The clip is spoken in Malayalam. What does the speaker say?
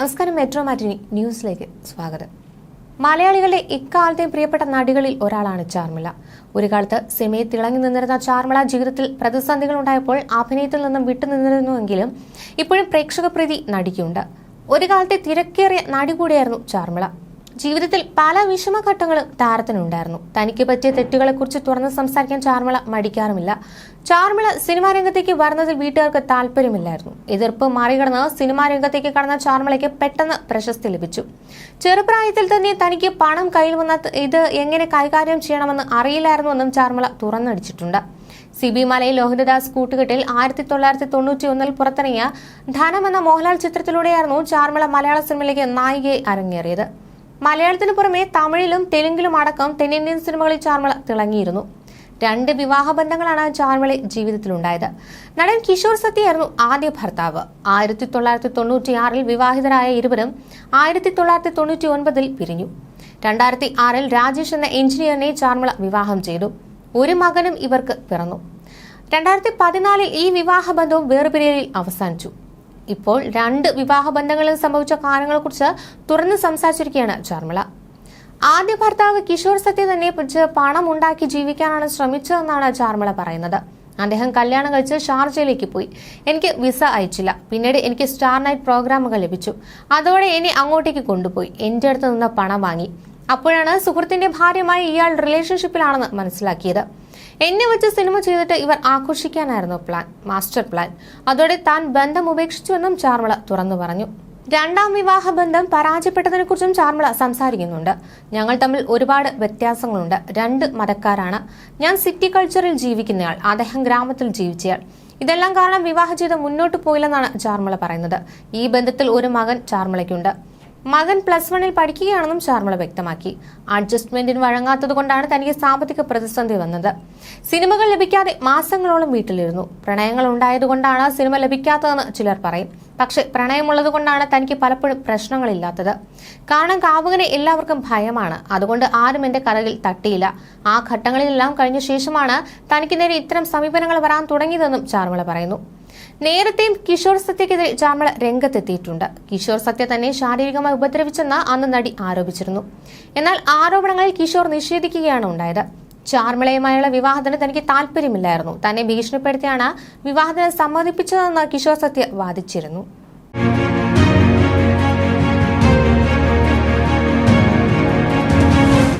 നമസ്കാരം മെട്രോ മാറ്റിനി ന്യൂസിലേക്ക് സ്വാഗതം. മലയാളികളുടെ ഇക്കാലത്തെയും പ്രിയപ്പെട്ട നടികളിൽ ഒരാളാണ് ചാർമിള. ഒരു കാലത്ത് സിനിമയിൽ തിളങ്ങി നിന്നിരുന്ന ചാർമിള ജീവിതത്തിൽ പ്രതിസന്ധികൾ ഉണ്ടായപ്പോൾ അഭിനയത്തിൽ നിന്നും വിട്ടുനിന്നിരുന്നുവെങ്കിലും ഇപ്പോഴും പ്രേക്ഷക പ്രീതി നടിക്കുണ്ട് ഒരു കാലത്തെ തിരക്കേറിയ നടി കൂടിയായിരുന്നു ചാർമിള. ജീവിതത്തിൽ പല വിഷമഘട്ടങ്ങളും താരത്തിനുണ്ടായിരുന്നു. തനിക്ക് പറ്റിയ തെറ്റുകളെക്കുറിച്ച് തുറന്ന് സംസാരിക്കാൻ ചാർമിള മടിക്കാറുമില്ല. ചാർമിള സിനിമാ രംഗത്തേക്ക് വരുന്നതിൽ വീട്ടുകാർക്ക് താല്പര്യമില്ലായിരുന്നു. എതിർപ്പ് മറികടന്ന് സിനിമാ രംഗത്തേക്ക് കടന്ന ചാർമിളയ്ക്ക് പെട്ടെന്ന് പ്രശസ്തി ലഭിച്ചു. ചെറുപ്രായത്തിൽ തന്നെ തനിക്ക് പണം കയ്യിൽ വന്ന ഇത് എങ്ങനെ കൈകാര്യം ചെയ്യണമെന്ന് അറിയില്ലായിരുന്നുവെന്നും ചാർമിള തുറന്നടിച്ചിട്ടുണ്ട്. സി ബി മലയിൽ ലോഹിതദാസ് കൂട്ടുകെട്ടിൽ ആയിരത്തി തൊള്ളായിരത്തി തൊണ്ണൂറ്റി ഒന്നിൽ പുറത്തിറങ്ങിയ ധനം എന്ന മോഹൻലാൽ ചിത്രത്തിലൂടെയായിരുന്നു ചാർമിള മലയാള സിനിമയിലേക്ക് നായികയെ അരങ്ങേറിയത്. മലയാളത്തിന് പുറമെ തമിഴിലും തെലുങ്കിലും അടക്കം തെന്നിന്ത്യൻ സിനിമകളിൽ ചാർമള തിളങ്ങിയിരുന്നു. രണ്ട് വിവാഹ ബന്ധങ്ങളാണ് ചാർമിള ജീവിതത്തിലുണ്ടായത്. നടൻ കിഷോർ സത്യയായിരുന്നു ആദ്യ ഭർത്താവ്. ആയിരത്തി തൊള്ളായിരത്തി തൊണ്ണൂറ്റിയാറിൽ വിവാഹിതരായ ഇരുവരും ആയിരത്തി തൊള്ളായിരത്തി തൊണ്ണൂറ്റി ഒൻപതിൽ പിരിഞ്ഞു. രണ്ടായിരത്തി ആറിൽ രാജേഷ് എന്ന എഞ്ചിനീയറിനെ ചാർമിള വിവാഹം ചെയ്തു. ഒരു മകനും ഇവർക്ക് പിറന്നു. രണ്ടായിരത്തി പതിനാലിൽ ഈ വിവാഹബന്ധവും വേർപിരിയലിൽ അവസാനിച്ചു. ഇപ്പോൾ രണ്ട് വിവാഹ ബന്ധങ്ങളിൽ സംഭവിച്ച കാര്യങ്ങളെക്കുറിച്ച് തുറന്ന് സംസാരിച്ചിരിക്കുകയാണ് ചാർമിള ആദ്യ ഭർത്താവ് കിഷോർ സത്യ തന്നെ പിടിച്ച് പണം ഉണ്ടാക്കി ജീവിക്കാനാണ് ശ്രമിച്ചതെന്നാണ് ചാർമിള പറയുന്നത്. അദ്ദേഹം കല്യാണം കഴിച്ച് ഷാർജയിലേക്ക് പോയി. എനിക്ക് വിസ അയച്ചില്ല. പിന്നീട് എനിക്ക് സ്റ്റാർ നൈറ്റ് പ്രോഗ്രാമുകൾ ലഭിച്ചു. അതോടെ എന്നെ അങ്ങോട്ടേക്ക് കൊണ്ടുപോയി. എന്റെ അടുത്ത് നിന്ന് പണം വാങ്ങി. അപ്പോഴാണ് സുഹൃത്തിന്റെ ഭാര്യമായി ഇയാൾ റിലേഷൻഷിപ്പിലാണെന്ന് മനസ്സിലാക്കിയത്. എന്നെ വെച്ച് സിനിമ ചെയ്തിട്ട് ഇവർ ആഘോഷിക്കാനായിരുന്നു പ്ലാൻ മാസ്റ്റർ പ്ലാൻ അതോടെ താൻ ബന്ധം ഉപേക്ഷിച്ചുവെന്നും ചാർമള തുറന്നു പറഞ്ഞു. രണ്ടാം വിവാഹ ബന്ധം പരാജയപ്പെട്ടതിനെ കുറിച്ചും ചാർമിള സംസാരിക്കുന്നുണ്ട്. ഞങ്ങൾ തമ്മിൽ ഒരുപാട് വ്യത്യാസങ്ങളുണ്ട്. രണ്ട് മതക്കാരാണ്. ഞാൻ സിറ്റി കൾച്ചറിൽ ജീവിക്കുന്നയാൾ അദ്ദേഹം ഗ്രാമത്തിൽ ജീവിച്ചയാൾ. ഇതെല്ലാം കാരണം വിവാഹ ജീവിതം മുന്നോട്ട് പോയില്ലെന്നാണ് ചാർമിള പറയുന്നത്. ഈ ബന്ധത്തിൽ ഒരു മകൻ ചാർമിളയ്ക്കുണ്ട്. മകൻ പ്ലസ് വണ്ണിൽ പഠിക്കുകയാണെന്നും ചാർമിള വ്യക്തമാക്കി. അഡ്ജസ്റ്റ്മെന്റിന് വഴങ്ങാത്തത് കൊണ്ടാണ് തനിക്ക് സാമ്പത്തിക പ്രതിസന്ധി വന്നത്. സിനിമകൾ ലഭിക്കാതെ മാസങ്ങളോളം വീട്ടിലിരുന്നു. പ്രണയങ്ങൾ ഉണ്ടായതുകൊണ്ടാണ് സിനിമ ലഭിക്കാത്തതെന്ന് ചിലർ പറയും. പക്ഷേ പ്രണയമുള്ളത് കൊണ്ടാണ് തനിക്ക് പലപ്പോഴും പ്രശ്നങ്ങളില്ലാത്തത്. കാരണം കാവുകനെ എല്ലാവർക്കും ഭയമാണ്. അതുകൊണ്ട് ആരും എന്റെ കഥകിൽ തട്ടിയില്ല. ആ ഘട്ടങ്ങളിലെല്ലാം കഴിഞ്ഞ ശേഷമാണ് തനിക്ക് നേരെ ഇത്തരം സമീപനങ്ങൾ വരാൻ തുടങ്ങിയതെന്നും ചാർമള പറയുന്നു. നേരത്തെയും കിഷോർ സത്യക്കെതിരെ ചാർമിള രംഗത്തെത്തിയിട്ടുണ്ട്. കിഷോർ സത്യ തന്നെ ശാരീരികമായി ഉപദ്രവിച്ചെന്ന് അന്ന് നടി ആരോപിച്ചിരുന്നു. എന്നാൽ ആരോപണങ്ങളിൽ കിഷോർ നിഷേധിക്കുകയാണ് ഉണ്ടായത്. ചാർമിളയുമായുള്ള വിവാഹത്തിന് തനിക്ക് താല്പര്യമില്ലായിരുന്നു. തന്നെ ഭീഷണിപ്പെടുത്തിയാണ് വിവാഹത്തിന് സമ്മതിപ്പിച്ചതെന്ന് കിഷോർ സത്യ വാദിച്ചിരുന്നു.